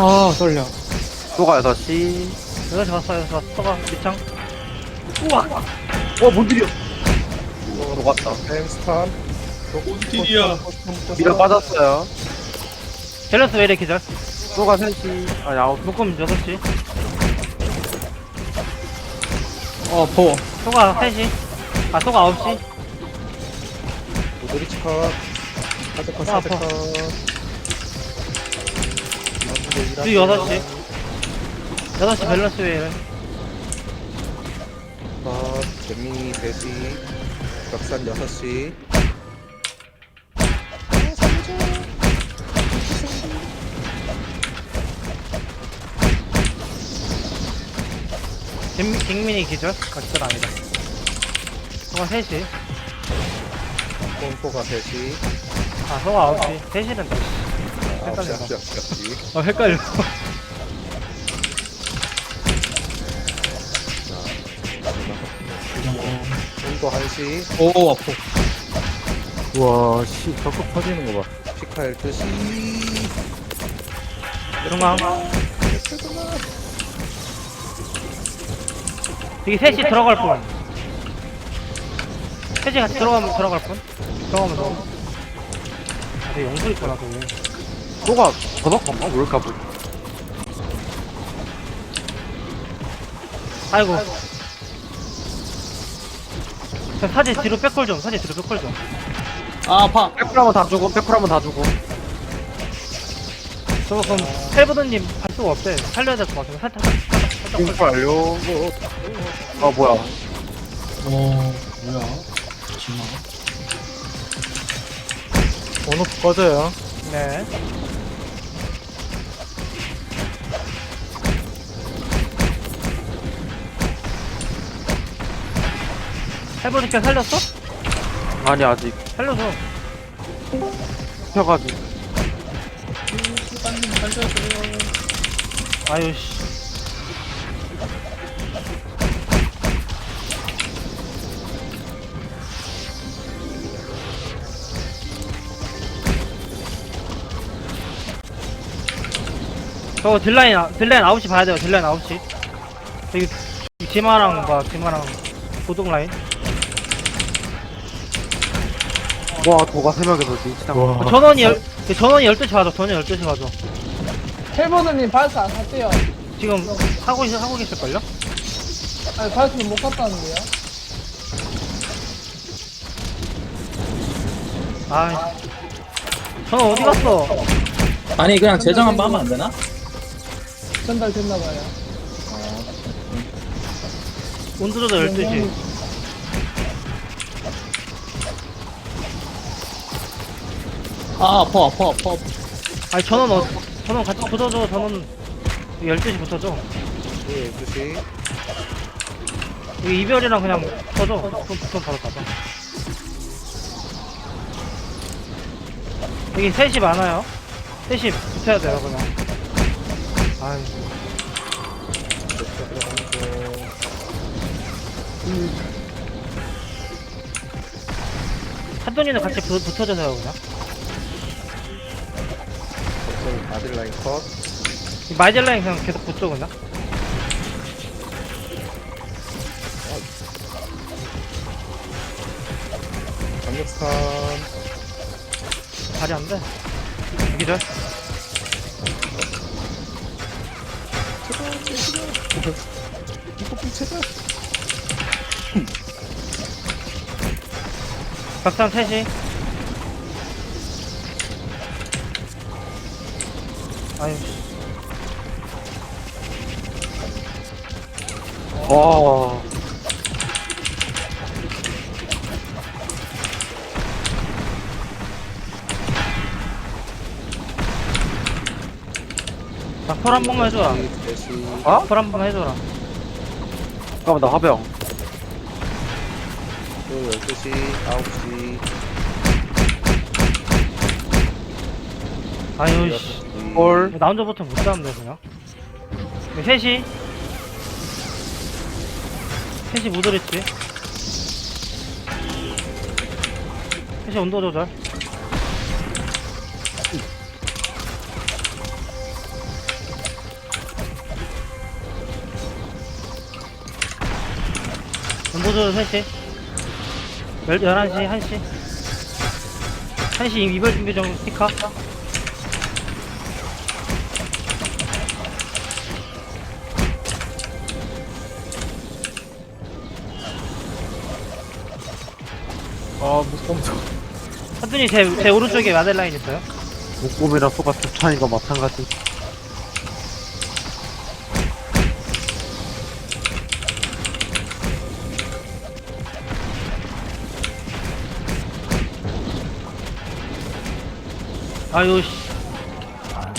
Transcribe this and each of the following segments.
아, 떨려. 소가 6시. 여기서 봤어 여기서 봤어 써가 밑창 어, 뭔 일이야? 녹았다. 햄스턴 온딜이야. 미러 빠졌어요. 젤러스 왜 이래 기절 소가 3시. 아니, 9시. 묶음 6시 어, 포. 소가 3시 아 소가 9시 오드리치 컷 사제컷 아, 사 제컷 주 6시 6시 밸런스 왜 이래 컷 재미 대시 격산 6시. 김, 김민이 기절? 아 기절 아니다. 소가 3시. 뽕포가 3시. 아 소가 9시. 3시는 9시 헷갈린다 9시 9시 어 헷갈려. 뽕도 1시. 오, 아포. 우와, 씨, 적극 터지는 거 봐. 피카 12시 중앙 여기 3시 들어갈 뻔 3시 같이 들어가면 들어갈 뻔 들어가면 들어가. 아 되게 영수 있구나 그게 소가 왜 이렇게 아프지? 아이고 저 사진 뒤로 백골 좀 사진 뒤로 백골 좀 아, 아파. 한번 다 주고, 한번 다 주고. 저거 그럼 헬브드님 할 수가 없대 살려야 될 것 같아서 살짝 살짝 살짝 공풀 완료. 아, 뭐야. 어, 뭐야. 지마. 온오프 꺼져요 네 헬브드께 살렸어? 아니, 아직. 살려줘 펴가지고. 아유 씨 저거 딜라인 아- 딜라인 9시 봐야 돼요 딜라인 9시 여기 디마랑 뭐 디마랑 고동 라인 와, 도가 3명이 뭐지? 진짜. 어, 전원이 열 그 전원이 12시 봐줘 전원이 12시 봐줘 헬버드님 발사 안 샀대요. 지금 하고 있, 하고 계실걸요? 아니, 발사는 못 갔다는데요. 아 전원 어디 갔어? 아니, 그냥 재정 한번 하면 안 되나? 전달됐나봐요. 온도조도 12시 아, 아파, 아파, 아파. 아니 전원 어 전원 같이 붙어줘 전원. 12시 붙어줘. 예 12시. 여기 이별이랑 그냥 붙어줘 그럼 붙으면 바로 가자. 여기 셋이 많아요. 셋이 붙어야 돼요 그냥. 아이 한돈이는 같이 붙, 붙어줘서요 그냥 아들라인 컷. 이 마이젤라인 그냥 계속 붙죠 그냥? 강력스탄 발이 안돼. 여기를 이거 제발 박상 셋이 와. 나콜 한 번만 해줘라 4시 어? 콜한번 해줘라 잠깐만, 나 화병. 또 12시 9시 아유 씨 볼. 나 혼자부터 못 잡는데 그냥 여기 셋이 셋이 무드리치 셋이 온도 조절. 온도 조절 셋이 11시 1시. 1시 이별 준비 정도 스티커. 아 목검 하준이 제, 제 오른쪽에 마델라인 있어요. 목검이랑 똑같은 차이가 마찬가지 아유, 씨.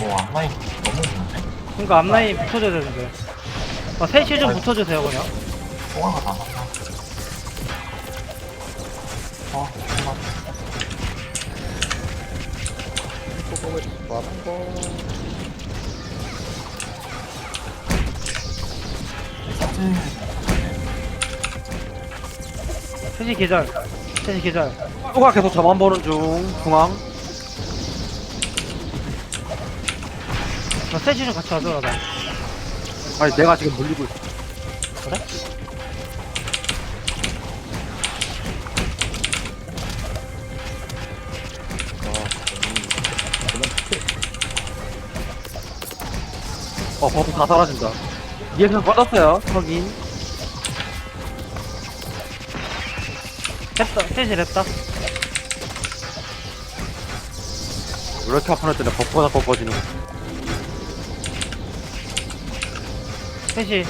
뭐 앞라인 너무 좋은데? 그니까 앞라인 붙어줘야 되는데. 아, 3시 좀 붙어주세요, 그냥. 통화가 다 났다. 사진 3시 계절. 3시 계절. 또가 계속 저만 보는 중 중앙 나 3시 좀 같이 와줘라, 나. 아니 내가 지금 물리고 있어 그래? 어 버튼 다 사라진다 이해선 꺼졌어요 확인 랩다, 3시 랩다. 왜 이렇게 아픈 애들은 버퍼가 꺾어지는 거 3시.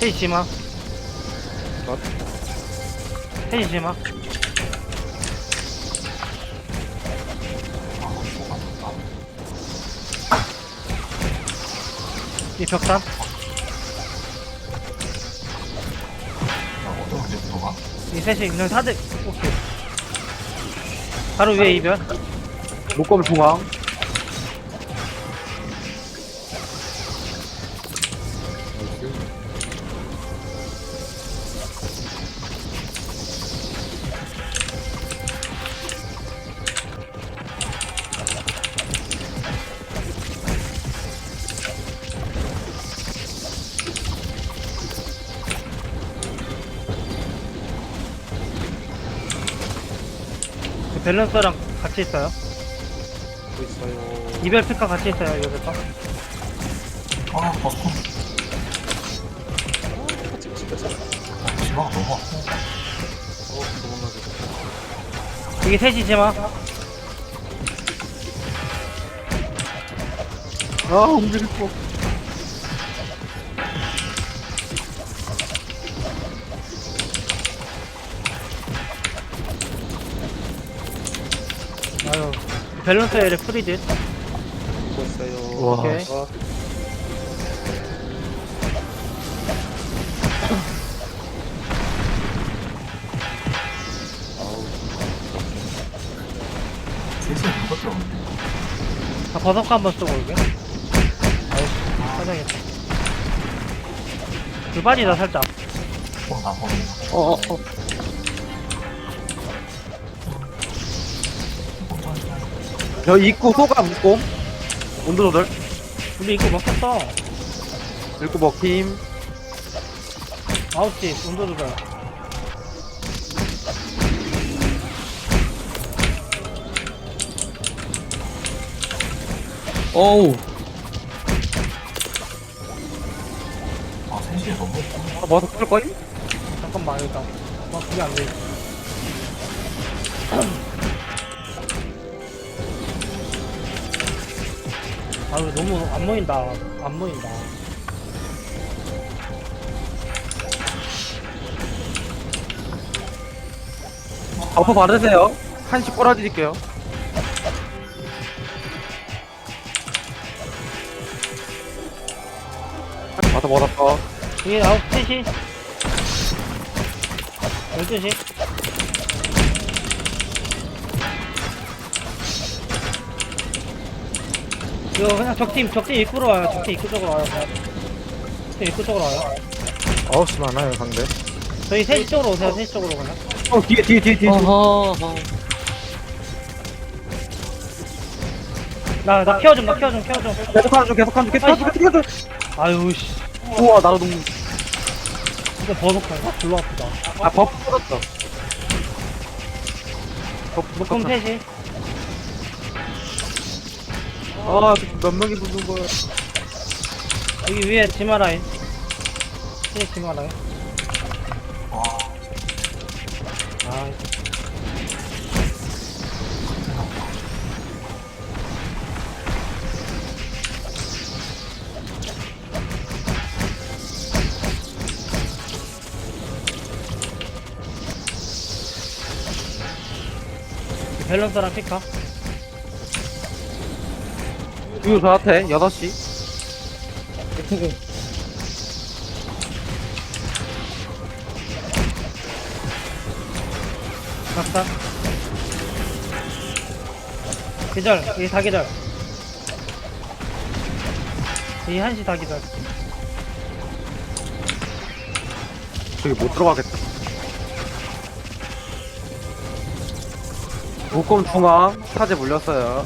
3시 지마. 어? 3시 지마. 이 벽산. 어떻게 들어가? 이 셋이 그냥 사들. 오케이. 바로 위에 이별. 목검 중앙 밸런스랑 같이 있어요. 있어요. 이별 피카 같이 있어요, 이별 피카. 아, 차. 지마가 너무 아파. 어, 도망가게. 이게 셋이 지 마. 아 움직일 거 밸런스 에를 프리딜. 보고 있어요. 우와. 오케이. 어, 셋이 없는데. 아, 버섯과 한번 쓰고 올게. 아유, 사장했다. 그 바지다, 살짝. 어, 나 보는 어어 어 저 입구 소가 묶음 온도 조절 우리 이거 먹혔어. 입구 먹힘 아웃지, 온도 조절. 어우. 아, 셋이 너무 아 뭐서 끌 거임? 잠깐만, 일단. 아, 그게 안 돼. 아, 너무 안 보인다. 안 보인다. 버퍼 받으세요. 한씩 꼬라드릴게요. 와서 먹었어 이게 아홉 3시 12시 이거 그냥 적팀 적팀 입구로 와요 적팀 입구 쪽으로 와요 그냥. 적팀 입구 쪽으로 와요 9시 많아요 상대 저희 3시 쪽으로 오세요 3시 쪽으로 그냥 어 뒤에 뒤에 뒤에 뒤에 어허. 나, 나 케어 좀, 나 케어 좀, 케어 좀. 계속 하는 중 계속 하는 중 계속 하는 중 계속 하는 중 아유, 씨. 우와 나도 너무 이거 버섯건가? 졸라 아프다. 아 버프 풀었어 버프 묶음 풀었어 셋이. 아 몇 명이 붙는 거야 여기 위에 지마 라인. 위에 지마 라인. 와, 아, 밸런스랑 피카. 이거 저한테 6시 낙사. 기절, 여기 다 기절. 이 한시 다 기절. 저기 못 들어가겠다 목검 중앙 사제 물렸어요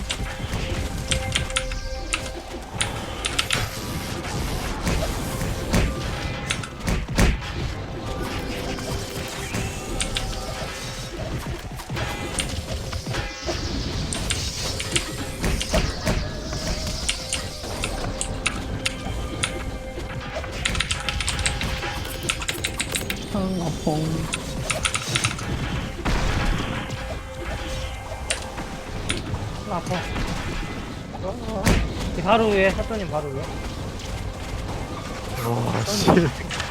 아, 아파. 이 바로 위에, 사또님 바로 위에. 와씨 어,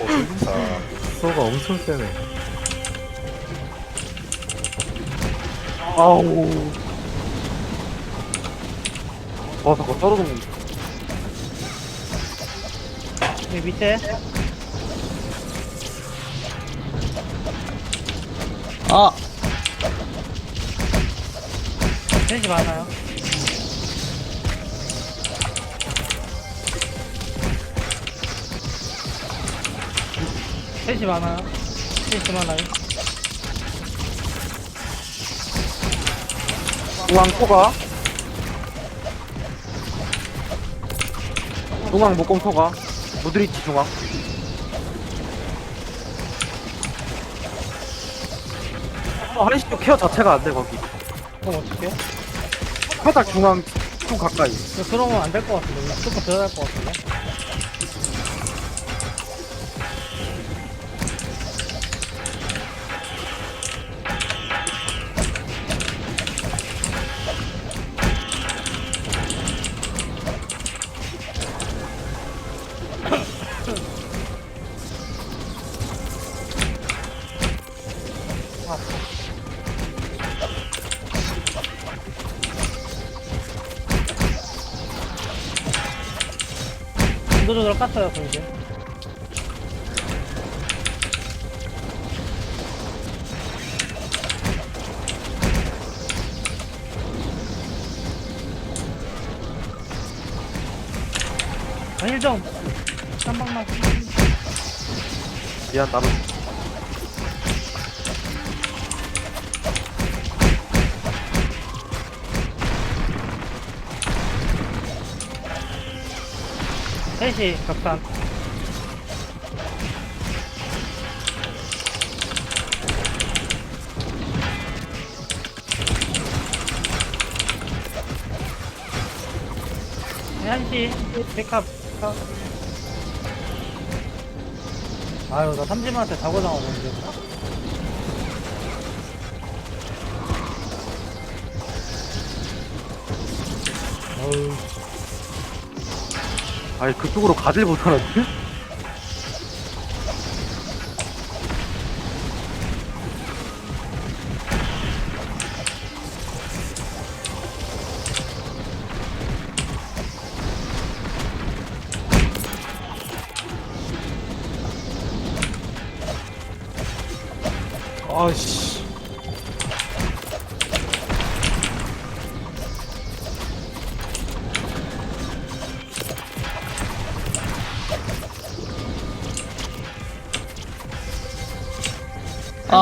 재밌다. 소가 엄청 세네 아우 와 잠깐 떨어졌는 여기 밑에. 셋이 많아요. 셋이 많아요. 셋이 많아요. 중앙 소가 중앙 목검 소가 무드리치 중앙 어, 한시 쪽 케어 자체가 안 돼 거기 그럼 어떡해? 살짝 중앙 좀 가까이 그러면 안 될 것 같은데. 우리 조금 들어갈 것 같은데. 조조조절 깠어요, 그 이제. 아, 1점. 한 방만. 미안 나도 셋이 격산. 네, 한시 백합 백합. 아유 나 삼지만한테 사고 당하는데 어우 아니 그쪽으로 가질 못하는데?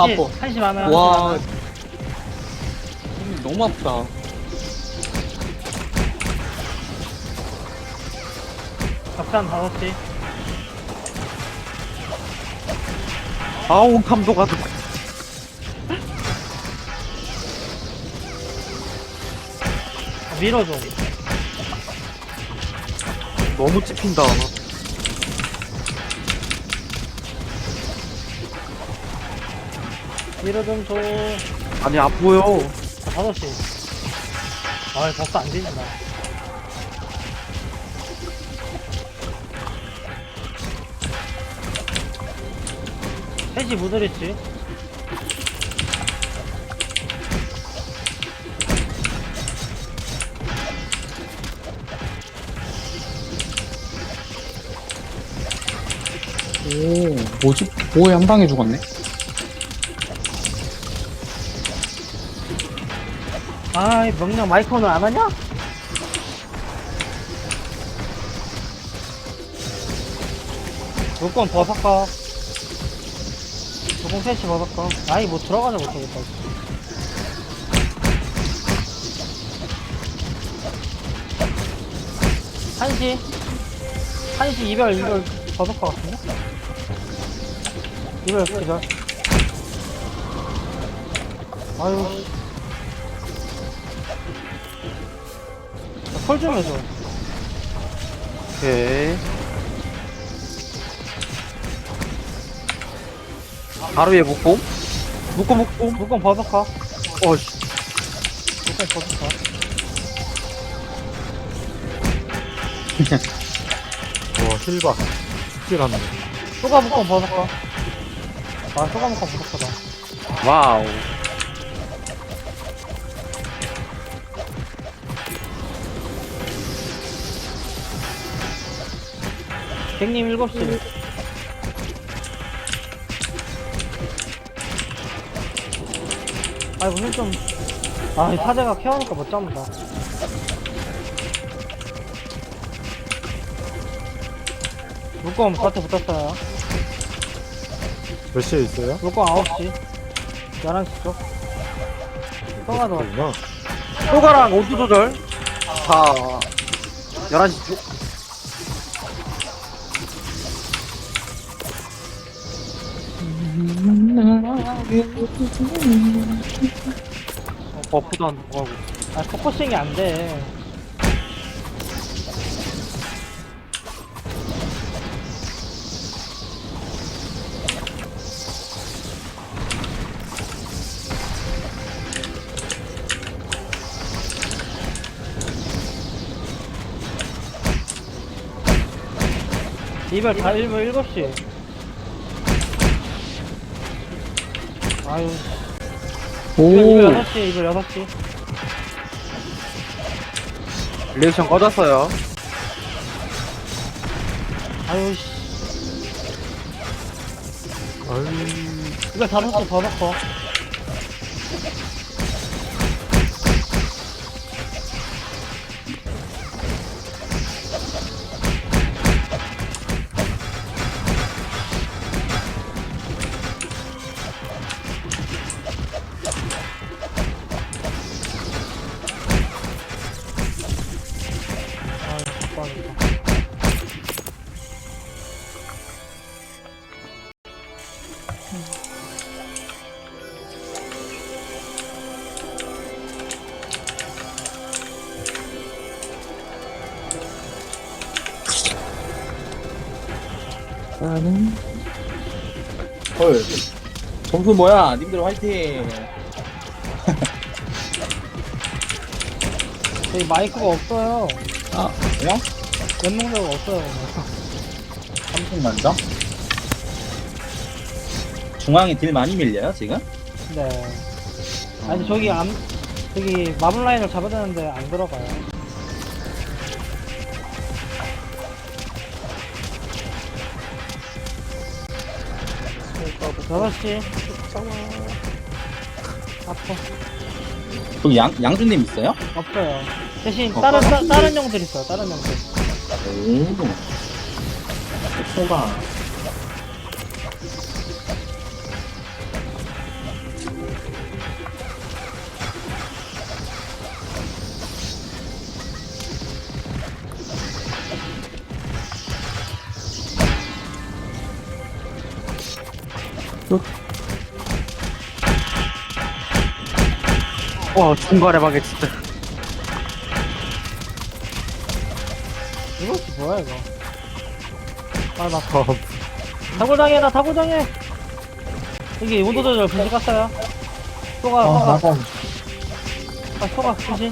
한시 한시 많아요 와. 많아요. 너무 아프다. 격산 5시 아우 감도가 아, 밀어줘. 너무 찝힌다 밀어 좀 줘. 아니 안 보여 아, 다섯 시. 아, 버스 안 뒤진다. 셋이 무드리지. 오, 뭐지? 뭐에 한 방에 죽었네? 아이, 명령 마이크 오늘 안 하냐? 물건 버섯가. 조금 셋이 버섯가. 아이, 뭐 들어가자 못하겠다. 한시. 한시 이별, 이별 버섯가 같은데? 이별, 이별. 아유, 콜좀 해줘. 오케이 바로 위에 묶고 묶고 묶고 물건 버섯가. 어씨 물건 버섯가. 와 힐박 스킬하네 소가 물건 버섯가. 아, 소가 물건 버섯가다. 와우 객님 7시. 아이, 무슨 좀. 아, 이 사제가 케어하니까 못 잡는다. 물건 겉에 붙었어요. 몇 시에 있어요? 물건 9시. 11시 쪽. 소가 더. 그렇구나 소가랑 온도 조절 다 11시 쪽 어, 버프도 안 들어가고 아, 포커싱이 안 돼. 이별 다 1분 7시. 아유, 오, 이별 6시, 이별 6시. 리액션 꺼졌어요 아유, 씨. 아유 이거 다 넣었어, 더 넣고. 점수 뭐야? 님들 화이팅. 저희 마이크가 없어요. 아, 그냥? 연동자가 없어요. 삼성 만점? 중앙에 딜 많이 밀려요, 지금? 네. 아니 저기 안 저기 마블 라인을 잡아야 되는데 안 들어가요. 여섯 시 아파 거기 양, 양준님 있어요? 없어요. 대신 어, 다른 따, 다른 형들 있어요. 다른 형들. 오. 소가. 와 중간에 방에 진짜. 이거 뭐야 이거? 아나 다굴당해 나 다굴당해 여기 온도 조절 분실 아, 소가 나가. 아. 소가 분실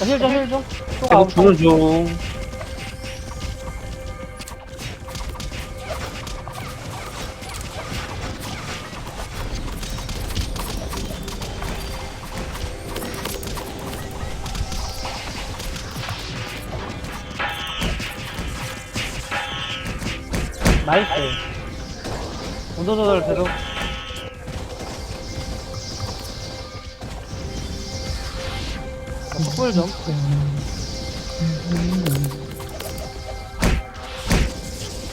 힐좀힐좀. 소가 계속 아웃 주는 중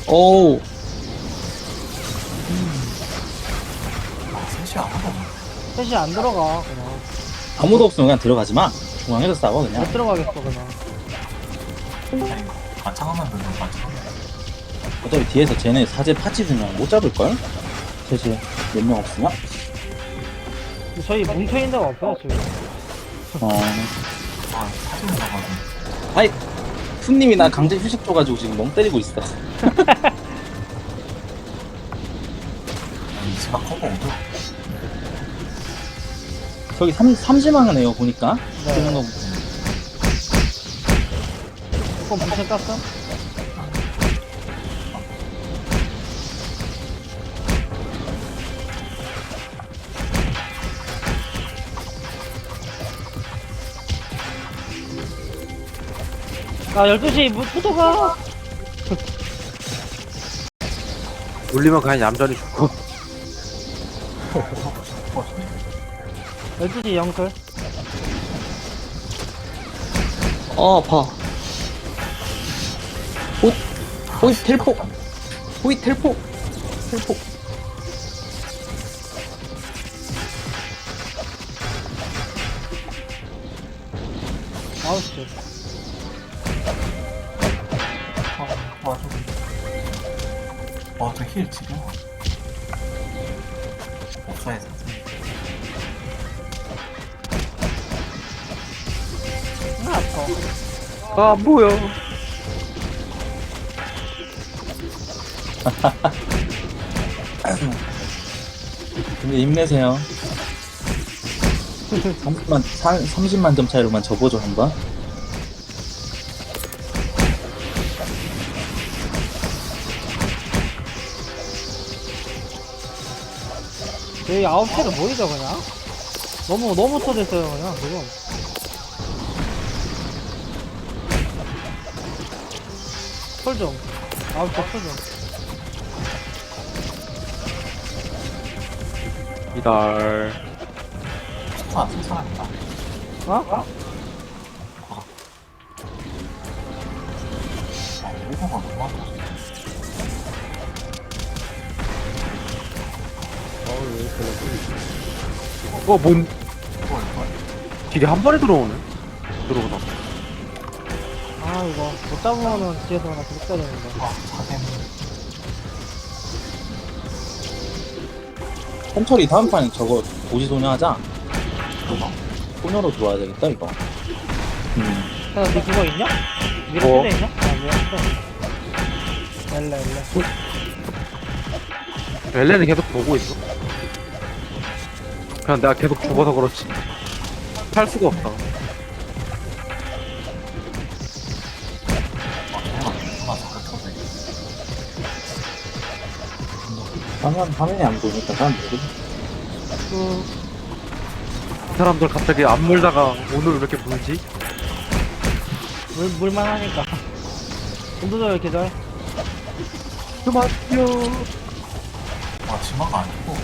오우 아, 셋이 아무도 없네. 셋이 안 들어가 그냥 아무도 없으면 그냥 들어가지 마 중앙에서 싸워 그냥 못 들어가겠어 그냥 반창하면 되는 반창. 어차피 뒤에서 쟤네 사제 파치 주면 못 잡을 걸? 셋이 몇 명 없으면? 저희 뭉쳐있는 데가 없어요 지금 어 아, 사진 나가지고. 아이 푸님이 나 강제 휴식 줘가지고 지금 멍 때리고 있어 아니, 지가 커버 오죠? 저기 삼, 삼지망하네요 보니까 네. 그런 거 그럼 분실 깠어? 아 12시 무 포도가 울리면 그냥 얌전히 죽고 12시 영클 어, 아파. 호, 호이 텔포. 호이 텔포. 텔포. 아 뭐야 근데 힘내세요. 30만, 30만 점 차이로만 접어줘, 한번. 저희 9시로 모이죠 그냥 너무 너무 터졌어요 그냥 지금 털좀 9시 털좀 이달 스파 안쓴 사람이다. 어? 아, 오버가 너무 많다. 어뭔 이거, 이거. 딜이 한 번에 들어오네 들어오다 아 이거 못 잡으면은 뒤에서 하나 계속 때리는데 아, 자겜. 홈철이 다음 판에 저거 도지소녀 하자. 그거? 소녀로 들어와야 되겠다, 이거. 음. 야, 너 그거 있냐? 미라 뭐? 있냐? 아, 미라 필드. 엘레, 엘레. 엘레는 계속 보고 있어 그냥 내가 계속 죽어서 그렇지 할 수가 없다 화면, 화면이 안 보니까 사람 모르겠 그, 이 사람들 갑자기 안 물다가 오늘 왜 이렇게 물지? 물, 물만 하니까. 온도조절 계절. 그만요 아, 지마가 아니고.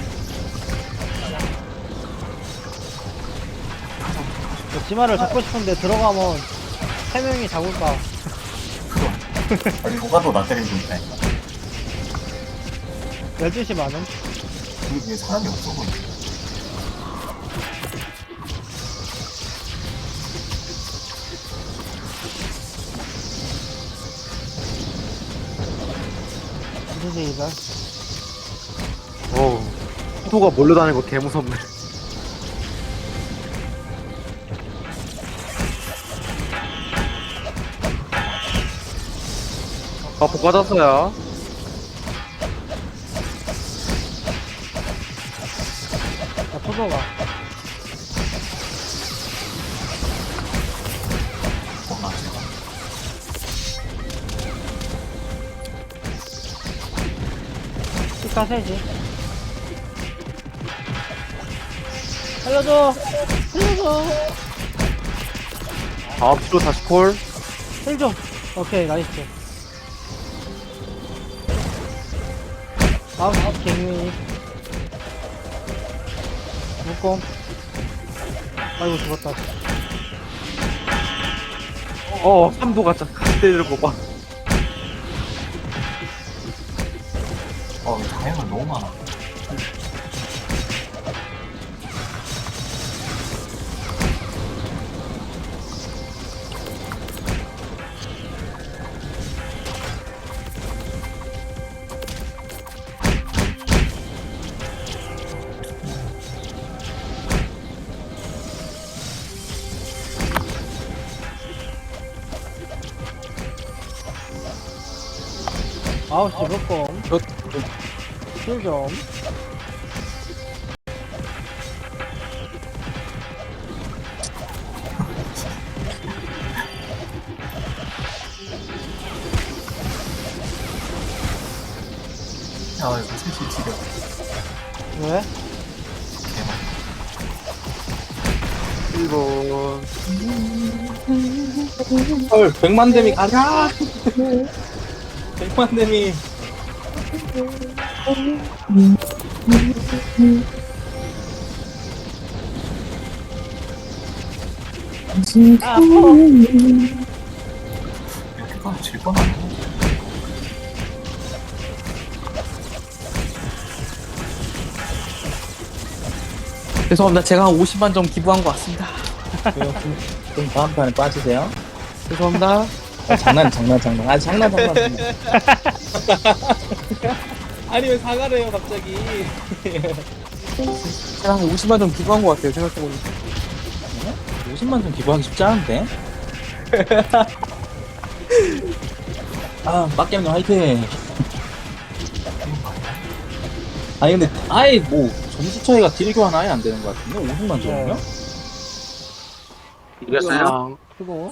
그 지마를 잡고 싶은데 들어가면 세 명이 잡을까. 아니, 누가 더나 때리고 있네. 12시 많음. 여기 위에 사람이 없어 보이네. 무슨 일이다? 어우 파도가 몰려 다니는 거 개무섭네. 아, 복 받았어요. 제가 피카 세지. 살려줘! 살려줘! 아, 필요 다시 콜. 힐 좀! 오케이, 나이스. 아우, 갱미. 묶음. 아이고, 죽었다. 어, 삼도 가짜. 같이 때리는 거 봐. 어 다양한 너무 많아 아우, 씨, 묶음. 힐 좀. 야 이거 셋이 지려 왜? 대박 1번. 헐, 백만 데미 가자! 데미. 아, 아파. 여기까지 질건 아니야 죄송합니다. 제가 한 50만 점 기부한 것 같습니다. 그럼, 그럼 다음 판에 빠지세요. 죄송합니다. 아, 장난, 장난, 장난. 아, 장난, 장난, 장난. 아니, 왜 사과를 해요, 갑자기. 제가 한 50만 점 기부한 것 같아요, 생각해보니까. 50만 점 기부하기 쉽지 않은데? 아, 빡겜님 화이팅! 아니, 근데 아예 뭐, 점수 차이가 딜 교환 아예 안 되는 것 같은데? 50만 점이면? 이겼어요? 그거.